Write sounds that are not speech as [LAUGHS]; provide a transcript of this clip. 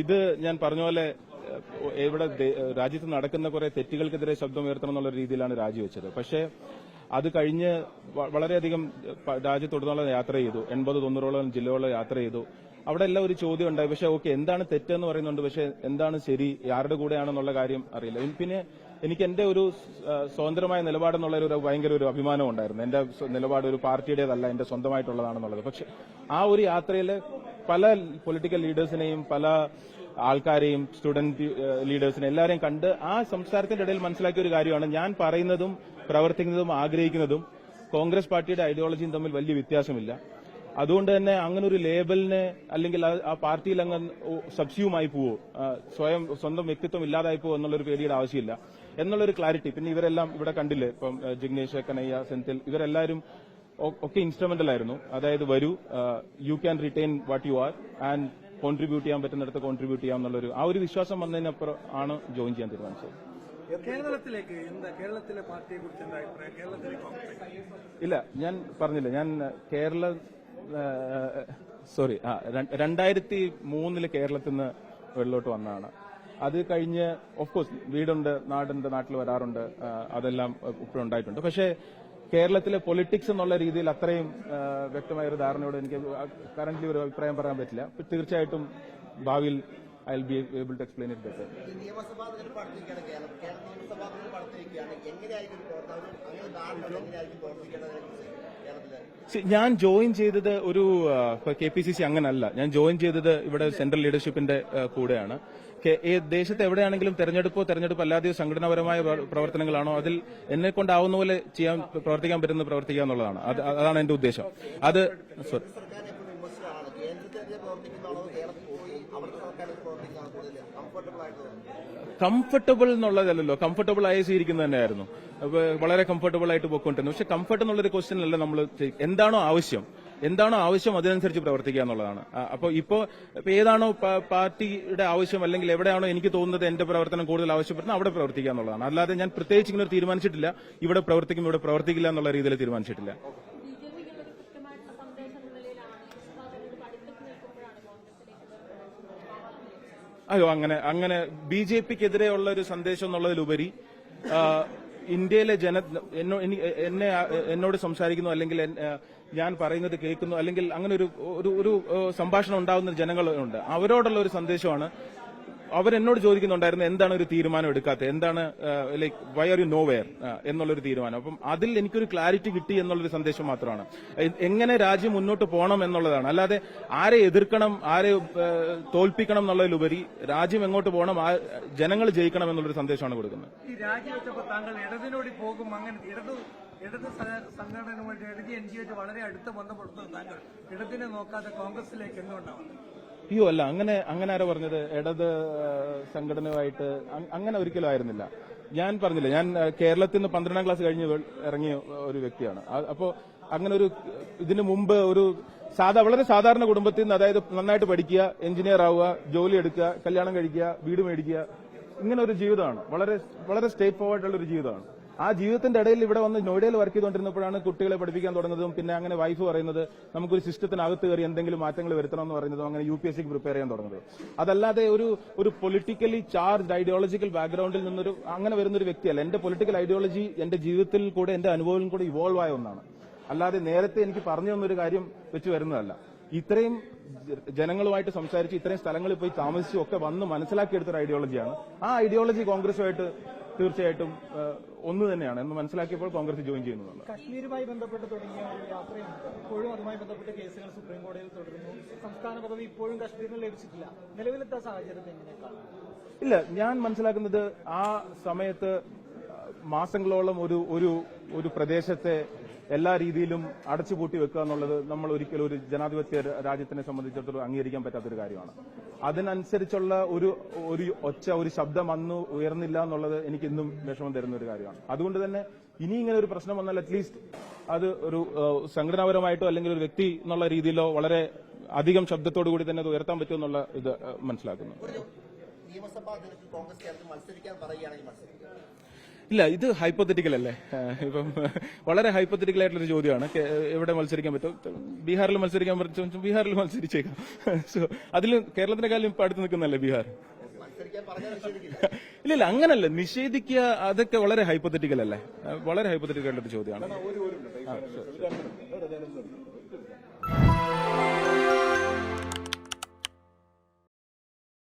ഇത് ഞാൻ പറഞ്ഞ പോലെ ഇവിടെ രാജ്യത്ത് നടക്കുന്ന കുറെ തെറ്റുകൾക്കെതിരെ ശബ്ദം ഉയർത്തണം എന്നുള്ള രീതിയിലാണ് രാജിവെച്ചത് പക്ഷേ അത് കഴിഞ്ഞ് വളരെയധികം രാജ്യത്തുടനീളം യാത്ര ചെയ്തു. എൺപത് തൊണ്ണൂറോളം ജില്ലകളിൽ യാത്ര ചെയ്തു. അവിടെ എല്ലാം ഒരു ചോദ്യം ഉണ്ടായി. പക്ഷെ ഓക്കെ എന്താണ് തെറ്റെന്ന് പറയുന്നുണ്ട്. പക്ഷെ എന്താണ് ശരി? ആരുടെ കൂടെയാണെന്നുള്ള കാര്യം അറിയില്ല. പിന്നെ എനിക്ക് എന്റെ ഒരു സ്വതന്ത്രമായ നിലപാടെന്നുള്ള ഒരു ഭയങ്കര ഒരു അഭിമാനം ഉണ്ടായിരുന്നു എന്റെ നിലപാട് ഒരു പാർട്ടിയുടേതല്ല എന്റെ സ്വന്തമായിട്ടുള്ളതാണെന്നുള്ളത്. പക്ഷെ ആ ഒരു യാത്രയിൽ പല പൊളിറ്റിക്കൽ ലീഡേഴ്സിനെയും പല ആൾക്കാരെയും സ്റ്റുഡന്റ് ലീഡേഴ്സിനെ എല്ലാവരെയും കണ്ട് ആ സംസാരത്തിന്റെ ഇടയിൽ മനസ്സിലാക്കിയ ഒരു കാര്യമാണ്. ഞാൻ പറയുന്നതും പ്രവർത്തിക്കുന്നതും ആഗ്രഹിക്കുന്നതും കോൺഗ്രസ് പാർട്ടിയുടെ ഐഡിയോളജിയും തമ്മിൽ വലിയ വ്യത്യാസമില്ല. അതുകൊണ്ട് തന്നെ അങ്ങനെ ഒരു ലേബലിന് അല്ലെങ്കിൽ ആ- പാർട്ടിയിൽ അങ്ങ് സബ്സ്യൂമായി പോവോ? സ്വയം സ്വന്തം വ്യക്തിത്വം ഇല്ലാതായി പോവോ എന്നുള്ളൊരു പേടിയുടെ ആവശ്യമില്ല. എന്നുള്ളൊരു ക്ലാരിറ്റി പിന്നെ ഇവരെല്ലാം ഇവിടെ കണ്ടില്ലേ? ഇപ്പം ജിഗ്നേഷ് കനയ്യ സെന്തിൽ ഇവരെല്ലാവരും ഒക്കെ ഇൻസ്ട്രുമെന്റൽ ആയിരുന്നു. അതായത് വരൂ you can retain what you are and contribute ചെയ്യാൻ പറ്റുന്നിടത്ത് കോൺട്രിബ്യൂട്ട് ചെയ്യാം എന്നുള്ളൊരു ആ ഒരു വിശ്വാസം വന്നതിനപ്പുറം ആണ് ജോയിൻ ചെയ്യാൻ തീരുമാനിച്ചത്. കേരളത്തിലേക്ക് എന്താ കേരളത്തിലെ പാർട്ടിയെ കുറിച്ച് എന്താ അഭിപ്രായം? കേരളത്തിലെ കോൺഗ്രസ്. ഇല്ല ഞാൻ പറഞ്ഞില്ല. ഞാൻ കേരള സോറി ആ രണ്ടായിരത്തി മൂന്നിൽ കേരളത്തിൽ നിന്ന് വെള്ളോട്ട് വന്നതാണ്. അത് കഴിഞ്ഞ് ഓഫ് കോഴ്സ് വീടുണ്ട് നാടുണ്ട് നാട്ടിൽ വരാറുണ്ട് അതെല്ലാം ഇപ്പോഴും ഉണ്ടായിട്ടുണ്ട്. പക്ഷേ കേരളത്തിലെ പൊളിറ്റിക്സ് എന്നുള്ള രീതിയിൽ അത്രയും വ്യക്തമായ ഒരു ധാരണയോട് എനിക്ക് കറന്റ് ഒരു അഭിപ്രായം പറയാൻ പറ്റില്ല. തീർച്ചയായിട്ടും ഭാവിയിൽ I be able to explain it better നിയമസഭാ ഞാൻ ജോയിൻ ചെയ്തത് ഒരു കെ പി സി സി അങ്ങനല്ല. ഞാൻ ജോയിൻ ചെയ്തത് ഇവിടെ സെൻട്രൽ ലീഡർഷിപ്പിന്റെ കൂടെയാണ്. ദേശത്ത് എവിടെയാണെങ്കിലും തെരഞ്ഞെടുപ്പോ തെരഞ്ഞെടുപ്പ് അല്ലാതെയോ സംഘടനാപരമായ പ്രവർത്തനങ്ങളാണോ അതിൽ എന്നെ കൊണ്ടാവുന്ന പോലെ ചെയ്യാൻ പ്രവർത്തിക്കാൻ പറ്റുന്ന പ്രവർത്തിക്കുക എന്നുള്ളതാണ്. അതാണ് എന്റെ ഉദ്ദേശം. അത് പോയി കംഫർട്ടബിൾ ആയിട്ട് കംഫർട്ടബിൾ എന്നുള്ളതല്ലല്ലോ. കംഫർട്ടബിൾ ആയി സ്വീകരിക്കുന്നത് തന്നെയായിരുന്നു. വളരെ കംഫർട്ടബിൾ ആയിട്ട് പോയിക്കൊണ്ടിരുന്നു. പക്ഷെ കംഫർട്ട് എന്നുള്ളൊരു ക്വസ്റ്റ്യൻ അല്ല നമ്മൾ എന്താണോ ആവശ്യം. എന്താണോ ആവശ്യം അതിനനുസരിച്ച് പ്രവർത്തിക്കുക എന്നുള്ളതാണ്. അപ്പോൾ ഇപ്പോ ഏതാണോ പാർട്ടിയുടെ ആവശ്യം അല്ലെങ്കിൽ എവിടെയാണോ എനിക്ക് തോന്നുന്നത് എന്റെ പ്രവർത്തനം കൂടുതൽ ആവശ്യപ്പെടുന്നത് അവിടെ പ്രവർത്തിക്കുക എന്നുള്ളതാണ്. അല്ലാതെ ഞാൻ പ്രത്യേകിച്ച് ഇങ്ങനെ തീരുമാനിച്ചിട്ടില്ല. ഇവിടെ പ്രവർത്തിക്കും ഇവിടെ പ്രവർത്തിക്കില്ല എന്നുള്ള രീതിയിൽ തീരുമാനിച്ചിട്ടില്ല ബി ജെ പിക്ക് ഒരു കൃത്യമായിട്ടുള്ള സന്ദേശം എന്ന നിലയിലാണ് ലോക്സഭാ തെരഞ്ഞെടുപ്പ് അടുത്തെത്തി നിൽക്കുമ്പോഴാണ് കോൺഗ്രസിലേക്ക് അയ്യോ അങ്ങനെ അങ്ങനെ ബി ജെ പിക്കെതിരെയുള്ള ഒരു സന്ദേശം എന്നുള്ളതിലുപരി ഇന്ത്യയിലെ ജന എന്നെ എന്നോട് സംസാരിക്കുന്നു അല്ലെങ്കിൽ ഞാൻ പറയുന്നത് കേൾക്കുന്നു അല്ലെങ്കിൽ അങ്ങനെ ഒരു ഒരു സംഭാഷണം ഉണ്ടാകുന്ന ജനങ്ങളുണ്ട്. അവരോടുള്ള ഒരു സന്ദേശമാണ് അവരെന്നോട് ചോദിക്കുന്നുണ്ടായിരുന്നു എന്താണ് ഒരു തീരുമാനം എടുക്കാത്തത്? എന്താണ് like why are you nowhere എന്നുള്ളൊരു തീരുമാനം. അപ്പം അതിൽ എനിക്കൊരു ക്ലാരിറ്റി കിട്ടി എന്നുള്ളൊരു സന്ദേശം മാത്രമാണ്. എങ്ങനെ രാജ്യം മുന്നോട്ട് പോകണം എന്നുള്ളതാണ്. അല്ലാതെ ആരെ എതിർക്കണം ആരെ തോൽപ്പിക്കണം എന്നുള്ളതിലുപരി രാജ്യം എങ്ങോട്ട് പോകണം ജനങ്ങൾ ജയിക്കണം എന്നുള്ളൊരു സന്ദേശമാണ് കൊടുക്കുന്നത്. ഈ രാജിവെച്ചപ്പോൾ താങ്കൾ ഇടതിനോട് പോകും അങ്ങനെ ഇടത് ഇടത് സ- സംഘടനയുമായിട്ട് ഇടത് എൻ ജി ഒ വളരെ അടുത്ത് ബന്ധപ്പെടുത്തുന്ന താങ്കൾ. ഇടതിനെ നോക്കാതെ കോൺഗ്രസിലേക്ക് എന്തുകൊണ്ടാണ് അയ്യോ അല്ല അങ്ങനെ അങ്ങനെ ആരാ പറഞ്ഞത്? ഇടത് സംഘടനയുമായിട്ട് അങ്ങനെ ഒരിക്കലും ആയിരുന്നില്ല. ഞാൻ പറഞ്ഞില്ല ഞാൻ കേരളത്തിൽ നിന്ന് പന്ത്രണ്ടാം ക്ലാസ് കഴിഞ്ഞ് ഇറങ്ങിയ ഒരു വ്യക്തിയാണ്. അപ്പോ അങ്ങനെ ഒരു ഇതിനു മുമ്പ് ഒരു സാധാ വളരെ സാധാരണ കുടുംബത്തിൽ നിന്ന് അതായത് നന്നായിട്ട് പഠിക്കുക എഞ്ചിനീയർ ആവുക ജോലി എടുക്കുക കല്യാണം കഴിക്കുക വീട് മേടിക്കുക ഇങ്ങനെ ഒരു ജീവിതമാണ്. വളരെ വളരെ സ്റ്റേറ്റ് ഫോർവേഡ് ഉള്ള ഒരു ജീവിതമാണ്. ആ ജീവിതത്തിന്റെ ഇടയിൽ ഇവിടെ വന്ന് നോയിഡയിൽ വർക്ക് ചെയ്തുകൊണ്ടിരുന്നപ്പോഴാണ് കുട്ടികളെ പഠിപ്പിക്കാൻ തുടങ്ങുന്നതും പിന്നെ അങ്ങനെ വൈഫ് പറയുന്നത് നമുക്കൊരു സിസ്റ്റത്തിനകത്ത് കയറി എന്തെങ്കിലും മാറ്റങ്ങൾ വരുത്തണം എന്ന് പറയുന്നതും അങ്ങനെ യു പി എസ് സിക്ക് പ്രിപ്പയർ ചെയ്യാൻ തുടങ്ങുന്നത്. അതല്ലാതെ ഒരു ഒരു പൊളിറ്റിക്കലി ചാർജ് ഐഡിയോളജിക്കൽ ബാക്ക്ഗ്രൗണ്ടിൽ നിന്നൊരു അങ്ങനെ വരുന്നൊരു വ്യക്തിയല്ല. എന്റെ പൊളിറ്റിക്കൽ ഐഡിയോളജി എന്റെ ജീവിതത്തിൽ കൂടെ എന്റെ അനുഭവം കൂടെ ഇവോൾവ് ആയ ഒന്നാണ്. അല്ലാതെ നേരത്തെ എനിക്ക് പറഞ്ഞു തന്നൊരു കാര്യം വെച്ച് വരുന്നതല്ല. ഇത്രയും ജനങ്ങളുമായിട്ട് സംസാരിച്ച് ഇത്രയും സ്ഥലങ്ങളിൽ പോയി താമസിച്ചു ഒക്കെ വന്ന് മനസ്സിലാക്കിയെടുത്തൊരു ഐഡിയോളജിയാണ് ആ ഐഡിയോളജി കോൺഗ്രസുമായിട്ട് തീർച്ചയായിട്ടും ഒന്ന് തന്നെയാണ് എന്ന് മനസ്സിലാക്കിയപ്പോൾ കോൺഗ്രസ് ജോയിൻ ചെയ്യുന്നതാണ്. കശ്മീരുമായി ബന്ധപ്പെട്ട് തുടങ്ങിയ ഒരു യാത്രയുണ്ട്. ഇപ്പോഴും അതുമായി ബന്ധപ്പെട്ട കേസുകൾ സുപ്രീം കോടതിയിൽ തുടരുന്നു. സംസ്ഥാന പദവി ഇപ്പോഴും കശ്മീരിന് ലഭിച്ചിട്ടില്ല. നിലവിലത്തെ സാഹചര്യത്തെ എങ്ങനെയാണ് ഇല്ല ഞാൻ മനസ്സിലാക്കുന്നത് ആ സമയത്ത് മാസങ്ങളോളം ഒരു ഒരു ഒരു പ്രദേശത്തെ എല്ലാ രീതിയിലും അടച്ചുപൂട്ടി വെക്കുക എന്നുള്ളത് നമ്മൾ ഒരിക്കലും ഒരു ജനാധിപത്യ രാജ്യത്തിനെ സംബന്ധിച്ചിടത്തോളം അംഗീകരിക്കാൻ പറ്റാത്തൊരു കാര്യമാണ്. അതിനനുസരിച്ചുള്ള ഒരു ഒരു ഒച്ച ഒരു ശബ്ദം അന്ന് ഉയർന്നില്ല എന്നുള്ളത് എനിക്ക് ഇന്നും വിഷമം തരുന്ന ഒരു കാര്യമാണ്. അതുകൊണ്ട് തന്നെ ഇനി ഇങ്ങനെ ഒരു പ്രശ്നം വന്നാൽ അറ്റ്ലീസ്റ്റ് അത് ഒരു സംഘടനാപരമായിട്ടോ അല്ലെങ്കിൽ ഒരു വ്യക്തി എന്നുള്ള രീതിയിലോ വളരെ അധികം ശബ്ദത്തോടു കൂടി തന്നെ അത് ഉയർത്താൻ പറ്റുമെന്നുള്ള ഇത് മനസ്സിലാക്കുന്നു. നിയമസഭാ കോൺഗ്രസ് മത്സരിക്കാൻ പറയുകയാണെങ്കിൽ ഇല്ല ഇത് ഹൈപ്പത്തറ്റിക്കൽ അല്ലേ? ഇപ്പം വളരെ ഹൈപ്പത്തറ്റിക്കൽ ആയിട്ടുള്ള ഒരു ചോദ്യമാണ് എവിടെ മത്സരിക്കാൻ പറ്റും? ബീഹാറിൽ മത്സരിക്കാൻ പറ്റും ബീഹാറിൽ മത്സരിച്ചേക്കാം. [LAUGHS] സോ അതിൽ കേരളത്തിനെക്കാളും ഇപ്പൊ അടുത്ത് നിൽക്കുന്നല്ലേ ബീഹാർ? ഇല്ല ഇല്ല അങ്ങനല്ല. നിഷേധിക്കുക അതൊക്കെ വളരെ ഹൈപ്പത്തറ്റിക്കൽ അല്ലേ? വളരെ ഹൈപ്പത്തറ്റിക്കൽ ആയിട്ടുള്ള ഒരു ചോദ്യമാണ്.